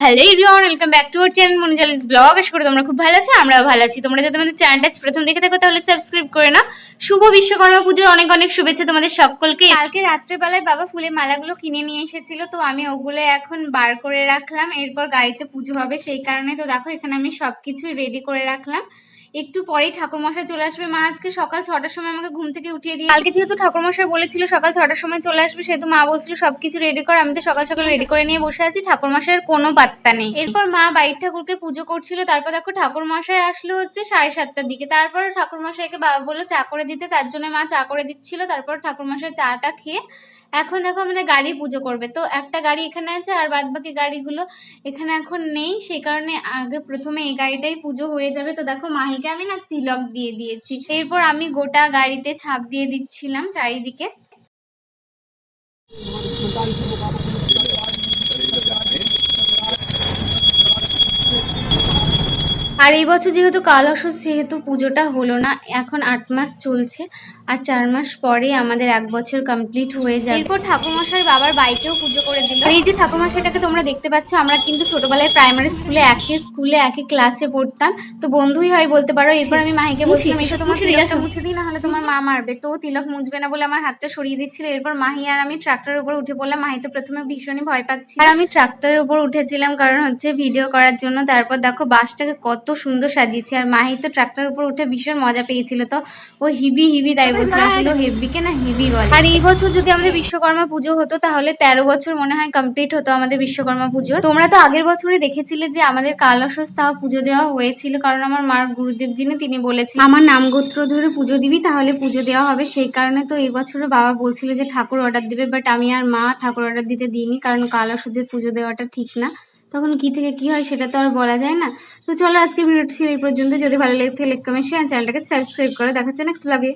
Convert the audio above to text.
Hello everyone welcome back to our channel মনিজালিস blog আশা করি তোমরা খুব ভালো আছো আমরা ভালো আছি। তোমরা যদি আমাদের চ্যানেলটা প্রথম দেখে থাকো, তাহলে সাবস্ক্রাইব করে নাও। শুভ বিশ্বকর্মা পুজোর অনেক অনেক শুভেচ্ছা তোমাদের সকলকে। কালকে রাত্রেবেলায় বাবা ফুলের মালাগুলো কিনে নিয়ে এসেছিল, তো আমি ওগুলো এখন বার করে রাখলাম। এরপর গাড়িতে পুজো হবে সেই কারণে। তো দেখো, এখানে আমি সব কিছুই রেডি করে রাখলাম। একটু পরেই ঠাকুরমশাই চলে আসবে। মা আজকে সকাল ছটার সময় আমাকে ঘুম থেকে উঠিয়ে দিয়ে কালকে যেহেতু ঠাকুরমশাই বলেছিল সকাল ছটার সময় চলে আসবে সেহেতু মা বলছিল সবকিছু রেডি কর আমি তো সকাল সকাল রেডি করে নিয়ে বসে আছি ঠাকুরমশাইয়ের কোনো পাত্তা নেই। এরপর মা বাড়ির ঠাকুরকে পুজো করছিল তারপর দেখো ঠাকুরমশাই আসলো হচ্ছে সাড়ে সাতটার দিকে। তারপর ঠাকুরমশাইকে বাবা বলল চা করে দিতে তার জন্য মা চা করে দিচ্ছিল তারপর ঠাকুরমশাই চাটা খেয়ে এখন দেখো আমাদের গাড়ি পুজো করবে। তো একটা গাড়ি এখানে আছে আর বাদ বাকি গাড়িগুলো এখানে এখন নেই। সেই কারণে আগে প্রথমে এই গাড়িটাই পুজো হয়ে যাবে। তো দেখো মাহিকে আমি না তিলক দিয়ে দিয়েছি। এরপর আমি গোটা গাড়িতে ছাপ দিয়ে দিচ্ছিলাম চারিদিকে। আর এই বছর যেহেতু কাল অসুখ সেহেতু পুজোটা হলো না। এখন আট মাস চলছে। আর চার মাস পরে আমাদের এক বছর কমপ্লিট হয়ে যাবে। এরপর ঠাকুরমশাই বাবার বাইকেও পুজো করে দিল। আর এই যে ঠাকুরমশাইটাকে তোমরা দেখতে পাচ্ছ আমরা কিন্তু ছোটবেলায় প্রাইমারি স্কুলে একই স্কুলে একই ক্লাসে পড়তাম। তো বন্ধুই হয় বলতে পারো এরপর আমি মাহিকে বলছিলাম এসো তোমার তিলকটা মুছে দিই না হলে তোমার মা মারবে। তো তিলক মুছবে না বলে আমার হাতটা সরিয়ে দিচ্ছিল। এরপর মাহি আর আমি ট্রাক্টরের উপর উঠে পড়লাম। মাহি তো প্রথমে ভীষণই ভয় পাচ্ছি আর আমি ট্রাক্টরের উপর উঠেছিলাম কারণ হচ্ছে ভিডিও করার জন্য। তারপর দেখো বাসটাকে কত সুন্দর সাজিয়েছে। আর মাহি তো ট্রাক্টরের উপর উঠে ভীষণ মজা পেয়েছিল তো। ও হিবি হিবি তাই বলছিল আসলে হেব্বিকে না হিবি বলে। আর এই বছর যদি আমাদের বিশ্বকর্মা পুজো হতো তাহলে তেরো বছর মনে হয় কমপ্লিট হতো আমাদের বিশ্বকর্মা পুজো। তোমরা তো আগের বছরই দেখেছিলে যে আমাদের কালসস তাও পুজো দেওয়া হয়েছিল কারণ আমার মার গুরুদেব যিনি তিনি বলেছেন আমার নাম গোত্র ধরে পুজো দিবি তাহলে পুজো দেওয়া হবে। সেই কারণে তো এই বছরও বাবা বলছিল যে ঠাকুর অর্ডার দিবে বাট আমি আর মা ঠাকুর অর্ডার দিতে দিইনি কারণ কালসজের পুজো দেওয়াটা ঠিক না। তখন কি থেকে কি হয় সেটা তো আর বলা যায় না। তো চলো আজকে ভিডিওটি ছিল এই পর্যন্ত। যদি ভালো লেগে থাকে লাইক কমেন্ট শেয়ার চ্যানেলটাকে সাবস্ক্রাইব করে। দেখাচ্ছে নেক্সট ব্লগে